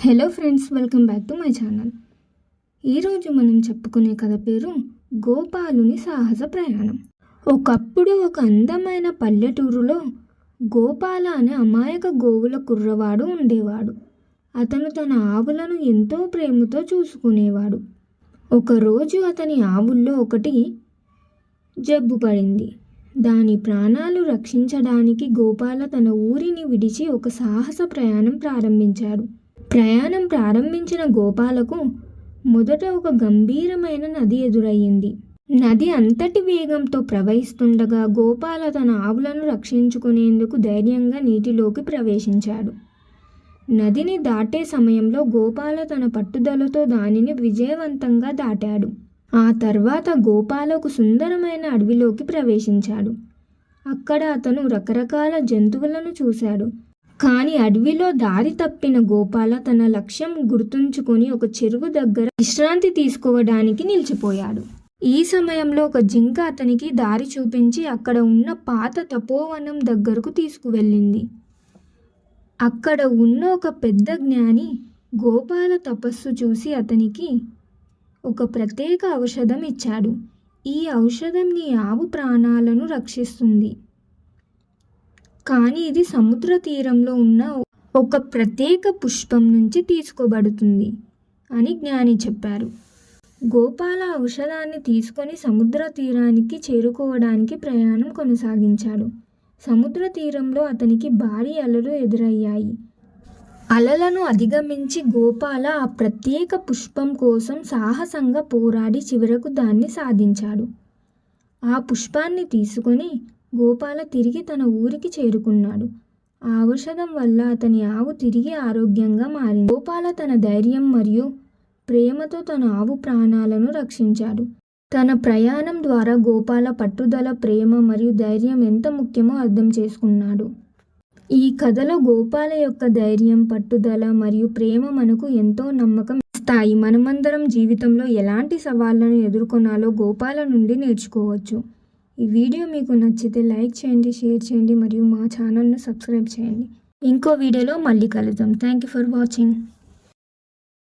Hello friends welcome back to my channel. ఈరోజు మనం చెప్పుకునే కథ పేరు గోపాలుని సాహస ప్రయాణం. ఒకప్పుడు ఒక అందమైన పల్లెటూరులో గోపాల అనే అమాయక గోవుల కుర్రవాడు ఉండేవాడు. అతను తన ఆవులను ఎంతో ప్రేమతో చూసుకునేవాడు. ఒకరోజు అతని ఆవుల్లో ఒకటి జబ్బు పడింది. దాని ప్రాణాలు రక్షించడానికి గోపాల తన ఊరిని విడిచి ఒక సాహస ప్రయాణం ప్రారంభించాడు. ప్రయాణం ప్రారంభించిన గోపాలకు మొదట ఒక గంభీరమైన నది ఎదురయ్యింది. నది అంతటి వేగంతో ప్రవహిస్తుండగా గోపాల తన ఆవులను రక్షించుకునేందుకు ధైర్యంగా నీటిలోకి ప్రవేశించాడు. నదిని దాటే సమయంలో గోపాల తన పట్టుదలతో దానిని విజయవంతంగా దాటాడు. ఆ తర్వాత గోపాలకు సుందరమైన అడవిలోకి ప్రవేశించాడు. అక్కడ అతను రకరకాల జంతువులను చూశాడు. కానీ అడవిలో దారి తప్పిన గోపాల తన లక్ష్యం గుర్తుంచుకొని ఒక చెరువు దగ్గర విశ్రాంతి తీసుకోవడానికి నిలిచిపోయాడు. ఈ సమయంలో ఒక జింక అతనికి దారి చూపించి అక్కడ ఉన్న పాత తపోవనం దగ్గరకు తీసుకువెళ్ళింది. అక్కడ ఉన్న ఒక పెద్ద జ్ఞాని గోపాల తపస్సు చూసి అతనికి ఒక ప్రత్యేక ఔషధం ఇచ్చాడు. ఈ ఔషధం నీ ఆవు ప్రాణాలను రక్షిస్తుంది. కానీ ఇది సముద్ర తీరంలో ఉన్న ఒక ప్రత్యేక పుష్పం నుంచి తీసుకోబడుతుంది అని జ్ఞాని చెప్పారు. గోపాల ఔషధాన్ని తీసుకొని సముద్ర తీరానికి చేరుకోవడానికి ప్రయాణం కొనసాగించాడు. సముద్ర తీరంలో అతనికి భారీ అలలు ఎదురయ్యాయి. అలలను అధిగమించి గోపాల ఆ ప్రత్యేక పుష్పం కోసం సాహసంగా పోరాడి చివరకు దాన్ని సాధించాడు. ఆ పుష్పాన్ని తీసుకొని గోపాల తిరిగి తన ఊరికి చేరుకున్నాడు. ఆ ఔషధం వల్ల అతని ఆవు తిరిగి ఆరోగ్యంగా మారింది. గోపాల తన ధైర్యం మరియు ప్రేమతో తన ఆవు ప్రాణాలను రక్షించాడు. తన ప్రయాణం ద్వారా గోపాల పట్టుదల ప్రేమ మరియు ధైర్యం ఎంత ముఖ్యమో అర్థం చేసుకున్నాడు. ఈ కథలో గోపాల యొక్క ధైర్యం పట్టుదల మరియు ప్రేమ మనకు ఎంతో నమ్మకం ఇస్తాయి. మనమందరం జీవితంలో ఎలాంటి సవాళ్ళను ఎదుర్కొనాలో గోపాల నుండి నేర్చుకోవచ్చు. ఈ వీడియో మీకు నచ్చితే లైక్ చేయండి షేర్ చేయండి మరియు మా ఛానల్ను సబ్స్క్రైబ్ చేయండి. ఇంకో వీడియోలో మళ్ళీ కలుద్దాం. Thank you for watching